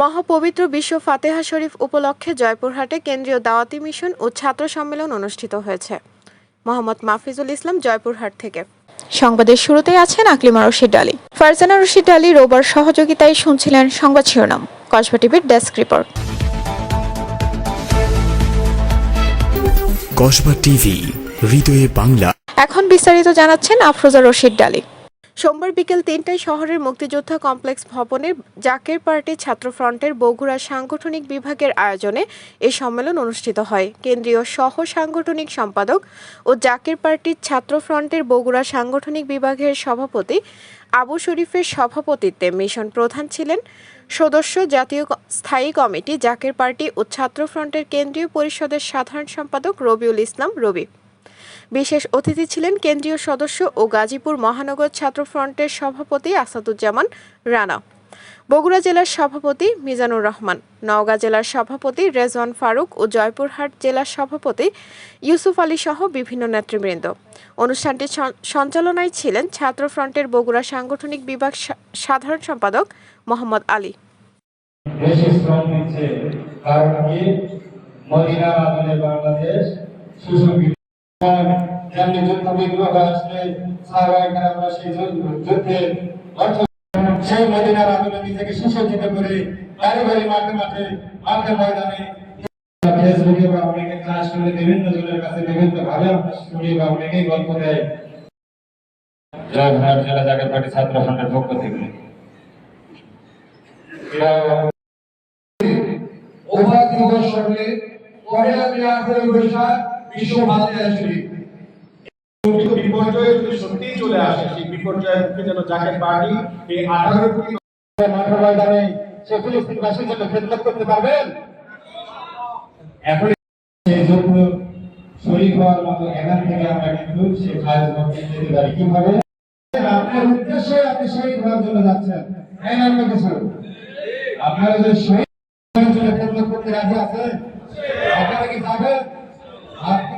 মহাপবিত্র বিশ্ব ফাতেহা শরীফ উপলক্ষে জয়পুরহাটে কেন্দ্রীয় দাওয়াতি মিশন ও ছাত্র সম্মেলন অনুষ্ঠিত হয়েছে। মোহাম্মদ মাফিজুল ইসলাম জয়পুরহাট থেকে। সংবাদের শুরুতেই আছেন আকলিমা রশিদ আলী। ফারজানা রশিদ আলী রোবার সহযোগিতায় শুনছিলেন সংবাদ শিরোনাম। কসবা টিভির ডেস্ক রিপোর্ট। কসবা টিভি হৃদয়ে বাংলা। এখন বিস্তারিত জানাচ্ছেন আফরোজা রশিদ ডালি সোমবার বিকেল তিনটায় শহরের মুক্তিযোদ্ধা কমপ্লেক্স ভবনের জাকের পার্টি ছাত্রফ্রন্টের বগুড়া সাংগঠনিক বিভাগের আয়োজনে এই সম্মেলন অনুষ্ঠিত হয়। কেন্দ্রীয় সহ সাংগঠনিক সম্পাদক ও জাকের পার্টির ছাত্রফ্রন্টের বগুড়া সাংগঠনিক বিভাগের সভাপতি আবু শরীফের সভাপতিত্বে মিশন প্রধান ছিলেন। সদস্য জাতীয় স্থায়ী কমিটি জাকের পার্টি ও ছাত্রফ্রন্টের কেন্দ্রীয় পরিষদের সাধারণ সম্পাদক রবিউল ইসলাম রবি। বিশেষ অতিথি ছিলেন কেন্দ্রীয় সদস্য ও গাজীপুর মহানগর ছাত্র ফ্রন্টের সভাপতি আসাদুজ্জামান রানা, বগুড়া জেলার সভাপতি মিজানুর রহমান, নওগাঁ জেলার সভাপতি রেজওয়ান ফারুক ও জয়পুরহাট জেলার সভাপতি ইউসুফ আলী সহ বিভিন্ন নেতৃবৃন্দ। অনুষ্ঠানটি সন- সঞ্চালনায় ছিলেন ছাত্র ফ্রন্টের বগুড়া সাংগঠনিক বিভাগ সাধারণ সম্পাদক মোহাম্মদ আলী। সেই মদিনার আদলে নিজেকে সুসজ্জিত করে বাড়ি বাড়ি মাঠে মাঠে মাঠে ময়দানে ফেসবুকে বা অনেকে ক্লাস করে বিভিন্ন জনের কাছে বিভিন্ন ভাবে আমরা শুনি বা অনেকেই গল্প দেয়। জয়পুরহাট জেলা জাতীয় পার্টি ছাত্র ফ্রন্টের পক্ষ থেকে। এরা দিবস সঙ্গে পরে আমি আঠারো বৈশাখ বিশ্ব মাতৃ শরীফ বিপর্যয় যদি সত্যিই চলে আসে সেই বিপর্যয়ের মুখে যেন জাকের পার্টি এই আঠারো কোটি মাঠে ময়দানে সে ফিলিস্তিনবাসীর জন্য খেদমত করতে পারবেন? এখন যোগ্য শরীর হওয়ার মতো এখান থেকে আমরা কিন্তু সে কাজ করতে যেতে পারি। কীভাবে? আপনার উদ্দেশ্যে আপনি শহীদ হওয়ার জন্য যাচ্ছেন। অন্য কিছু আপনারা যে শহীদ জন্য খেদমত করতে রাজি আছেন? আপনারা কি যাবেন?